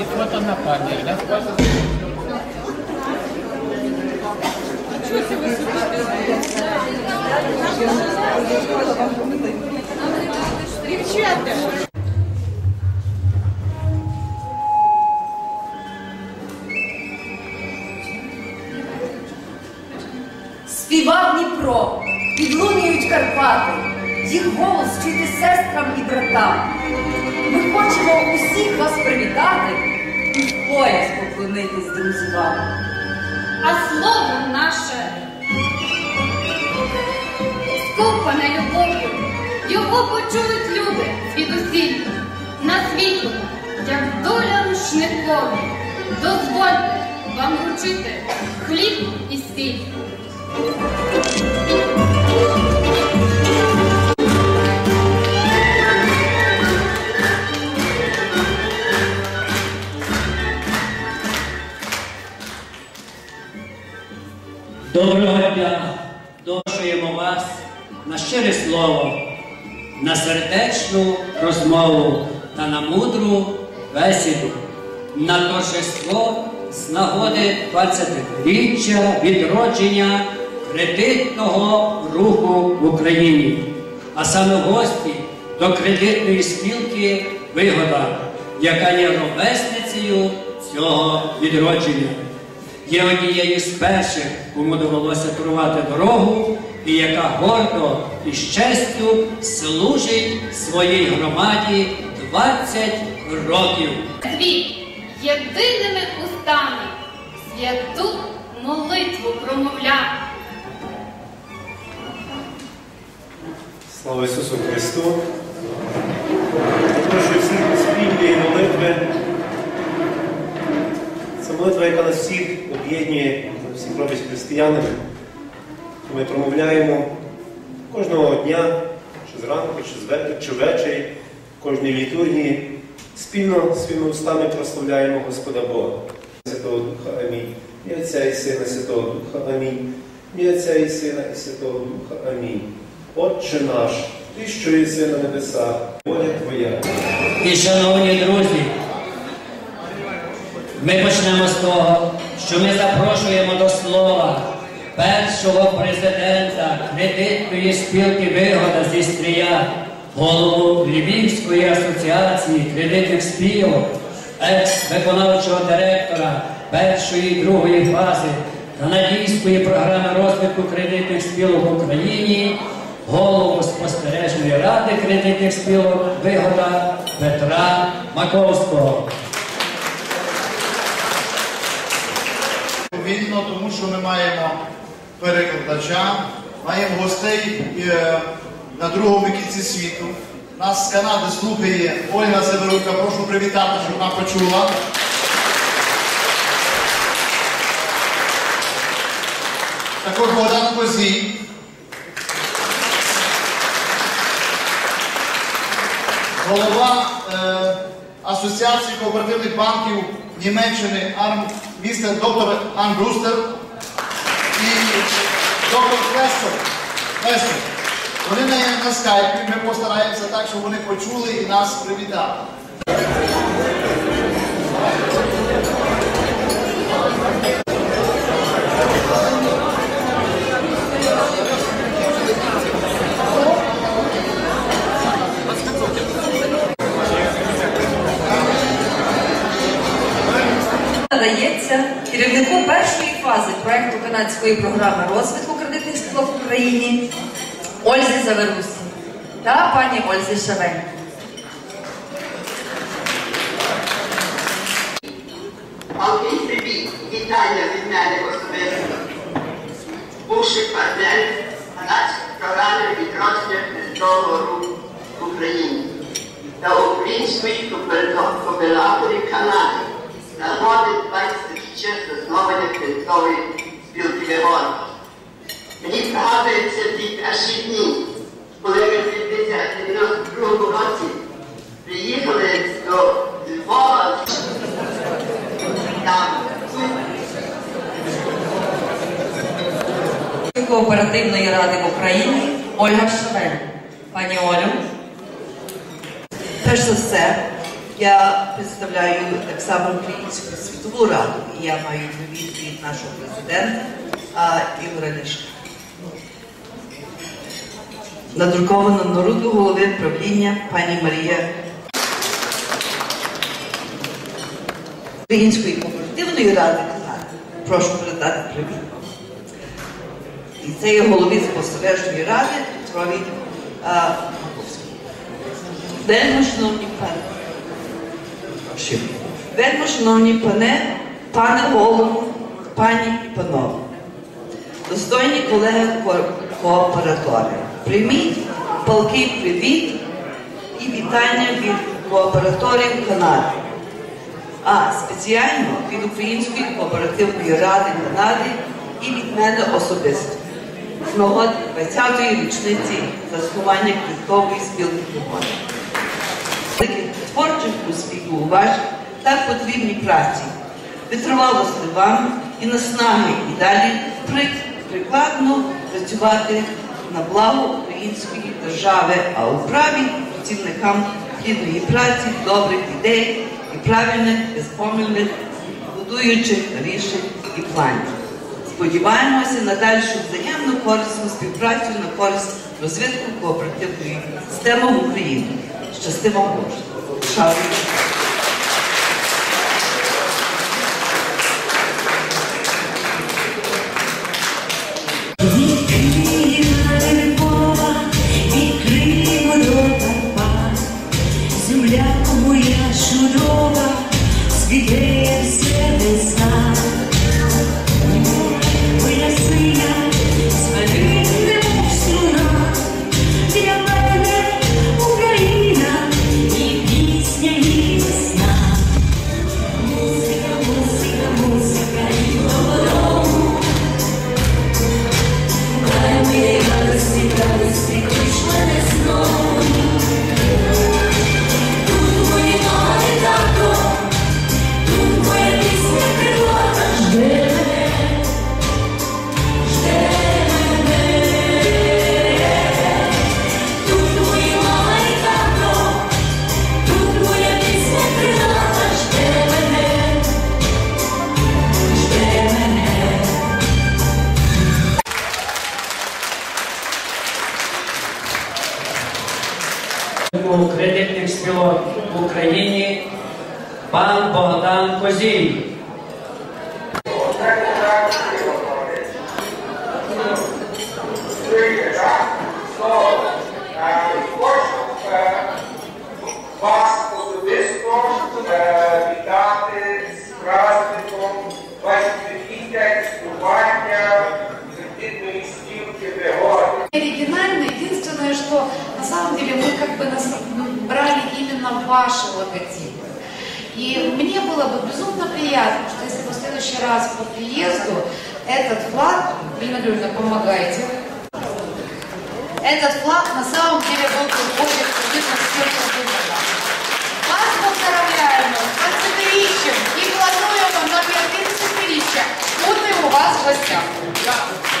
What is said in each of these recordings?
І фото на пам'ять. да? Співав Дніпро, підлунюють Карпати, їх голос чути сестрам і братам. Ми хочемо усіх вас привітати і в пояс поклонитись, друзі. А слово наше скупане любов'ю, його почують люди звідусіль на світло, як доля рушникові. Дозвольте вам вручити хліб і сіль. Щире слово, на сердечну розмову та на мудру бесіду, на торжество з нагоди 20-річчя відродження кредитного руху в Україні, а саме гості до кредитної спілки Вигода, яка є ровесницею цього відродження. Є однією з перших, кому довелося турувати дорогу, і яка гордо і з честю служить своїй громаді 20 років. Світ єдиними устами святу молитву промовляв. Слава Ісусу Христу! Прошу всіх до спільної молитви. Це молитва, яка нас всіх об'єднує, всіх робить християнами. Промовляємо кожного дня, чи зранку, чи звечора, чи ввечері, кожній літургії. Спільно своїми устами прославляємо Господа Бога. Святого Духа Амінь. І Отця і Сина, Святого Духа Амінь. І Отця і Сина, і Святого Духа Амінь. Отче наш, Ти, що єси на небесах, воля Твоя. І, шановні друзі, ми почнемо з того, що ми запрошуємо до слова першого президента кредитної спілки Вигода зі Стрія, голову Львівської асоціації кредитних спілок, екс-виконавчого директора першої і другої фази канадійської програми розвитку кредитних спілок в Україні, голову спостережної ради кредитних спілок Вигода Петра Маковського. Відповідно, тому що ми маємо перекладача, маємо гостей е, на другому кінці світу. Нас з Канади слухає Ольга Северука. Прошу привітати, щоб вона почула. Також Богдан Козій. Голова е, Асоціації кооперативних банків Німеччини Арм, містер доктор Ан Брустер доктор Клестер. Клестер. Вони на, на скайпі, ми постараємося так, щоб вони почули і нас привітали. Надається керівнику першої фази проекту канадської програми розвитку Україні Ользі Заверусі та пані Ользі Шавель. Малкий привіт, вітання від мене особисто. Бувши партнер канадської програми відродження руху в Україні та української кооператорі Канади Кооперативної ради в Україні Ольга Шавель. Пані Олю. Перш за все, я представляю так само Українську світову раду, і я маю привіт від нашого президента Ігоря Ляшка. Надруковано на руку голови правління пані Марія Української кооперативної ради Прошу передати привіт. І це є голові спостережної ради Петрові Маковській. Вельми шановні пане. Вельми шановні пане, пане голову, пані і панове. Достойні колеги ко- кооператори, прийміть палкий привіт і вітання від кооператорів Канади, а спеціально від Української кооперативної ради Канади і від мене особисто. З нагоди 20-ї річниці заснування квіткової спілки. Таких творчих успіхів у вашій так потрібній праці, витривалості вам і наснаги і далі прикладно працювати на благо української держави, а у праві працівникам плідної праці, добрих ідей і правильних, безпомильних, будуючих рішень і планів. Сподіваємося на дальшу взаємну корисну співпрацю на користь розвитку кооперативної системи в Україні. Щасти вам Боже! Кредитних в Україні пан Богдан Козій. Вас особисто вітати з праздником 20-ліття існування ваши логотипы. И мне было бы безумно приятно, что если вы в следующий раз по приезду этот флаг, Галина Георгиевна, помогайте, этот флаг на самом деле был бы спиртов вывода. Вас поздравляем с 20-летием и плануем на 50-летие. Будем у вас в гостях.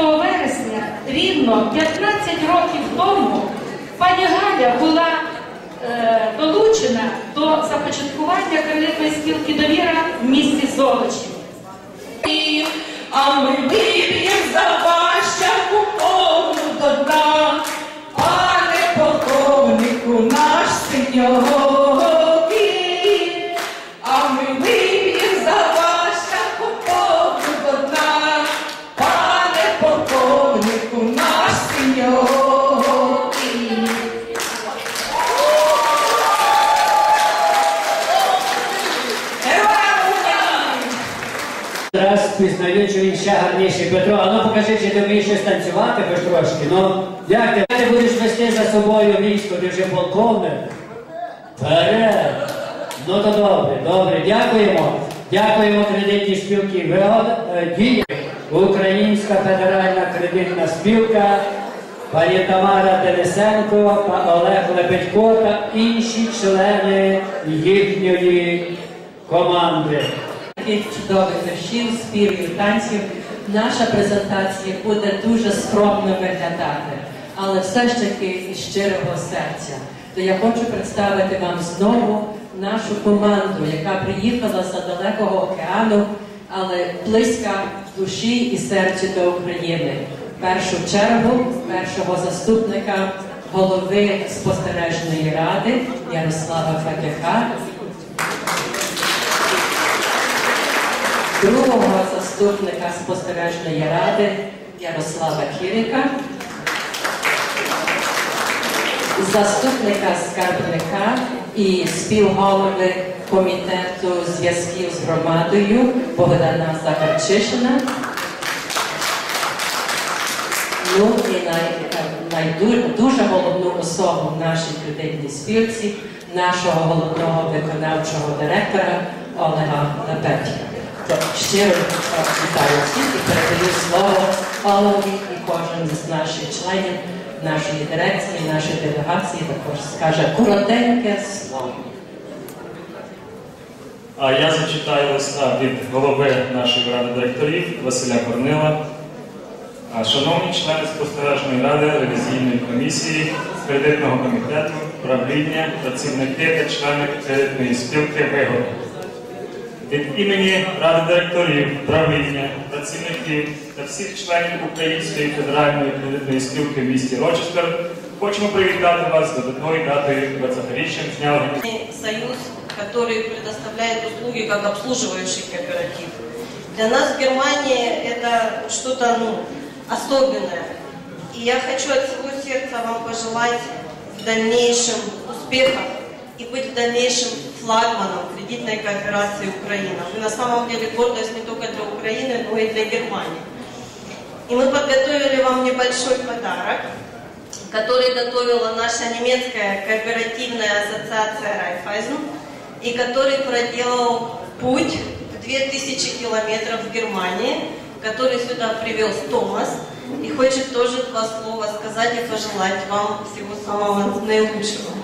Вересня, рівно 15 років тому, пані Галя була е, долучена до започаткування кредитної спілки довіра в місті Золочі. А ми вип'єм за Ващаку ще гарніший. Петро, а ну покажи, чи ти вмієш щось танцювати хоч трошки. Ну, як ти? Ти будеш вести за собою військо, ти вже полковник. Вперед! Ну то добре, добре, дякуємо. Дякуємо кредитній ВЕОД. Е, Українська федеральна кредитна спілка, пані Тамара Денисенко, пан Олег Лепетько та інші члени їхньої команди. Таких чудових віршів, співів, танців, наша презентація буде дуже скромно виглядати, але все ж таки із щирого серця. То я хочу представити вам знову нашу команду, яка приїхала з далекого океану, але близька душі і серці до України. Першу чергу першого заступника голови спостережної ради Ярослава Федяка другого заступника спостережної ради Ярослава Кірика, заступника скарбника і співголови комітету зв'язків з громадою Богдана Захарчишина. Ну і най, головну особу в нашій кредитній спілці, нашого головного виконавчого директора Олега Лепетька. То щиро вітаю всіх і передаю слово Олегу і кожен з наших членів нашої дирекції, нашої делегації також скаже коротеньке слово. А я зачитаю листа від голови нашої ради директорів Василя Корнила. Шановні члени спостережної ради ревізійної комісії, кредитного комітету, правління, працівники та члени кредитної спілки «Вигода». Від імені Ради директорів, правління, працівників та всіх членів Української федеральної кредитної спілки в місті Рочестер хочемо привітати вас з видатною датою 20-річчям з дня організації. союз, который предоставляет услуги как обслуживающий кооператив. Для нас в Германии это что-то ну, особенное. И я хочу от всего сердца вам пожелать в дальнейшем успехов и быть в дальнейшем флагманом кредитной кооперации Украина. Вы на самом деле гордость не только для Украины, но и для Германии. И мы подготовили вам небольшой подарок, который готовила наша немецкая кооперативная ассоциация Райфайзен и который проделал путь в 2000 километров в Германии, который сюда привез Томас и хочет тоже два слова сказать и пожелать вам всего самого наилучшего.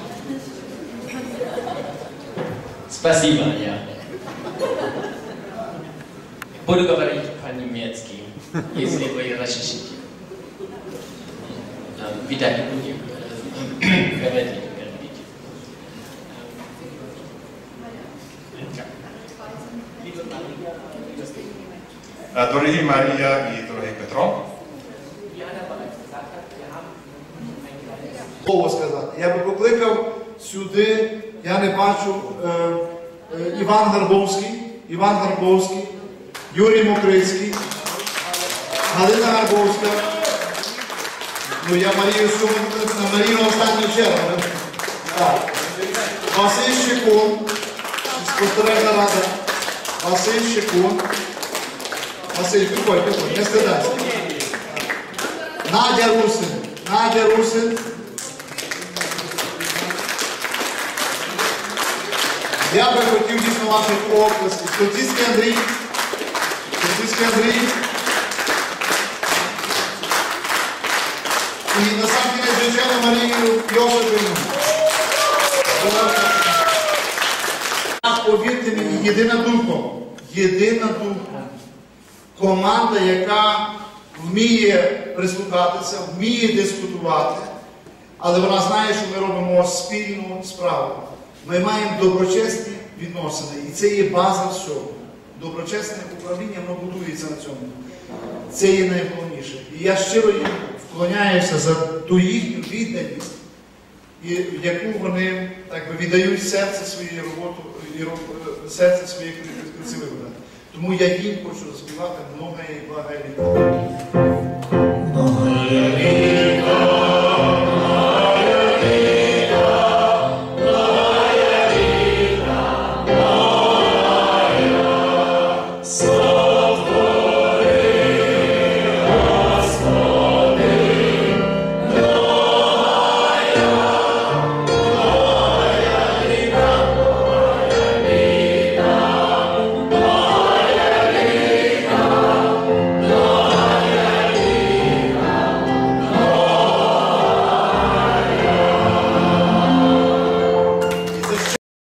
Спасибо, я. Буду говорить по-немецки, если вы разрешите. Э, Видать, будем э, говорить. Е, Дорогі Марія і дорогий Петро, Слово сказати. Я би покликав сюди, я не бачу е, е, Іван Гарбовський, Іван Гарбовський, Юрій Мокрицький, Галина Гарбовська. Ну я Марію Суму, на Марію останню чергу. не? Так. Василь Щекун, спостережна рада. Василь Щекун. Василь, підходь, підходь, не стидайся. Надя Русин. Надя Русин. Я би хотів дійсно ваших оплесків. Котицький Андрій. Котицький Андрій. І на сам звичайно, Марію Йосипівну. Повірте мені, єдина думка, єдина думка. Команда, яка вміє прислухатися, вміє дискутувати, але вона знає, що ми робимо спільну справу. Ми маємо доброчесні відносини, і це є база всього. Доброчесне управління воно будується на цьому. Це є найголовніше. І я щиро їм вклоняюся за ту їхню відданість, в яку вони так би віддають серце своєї роботи серце своєї красивої. Тому я їм хочу заспівати много і благо літа.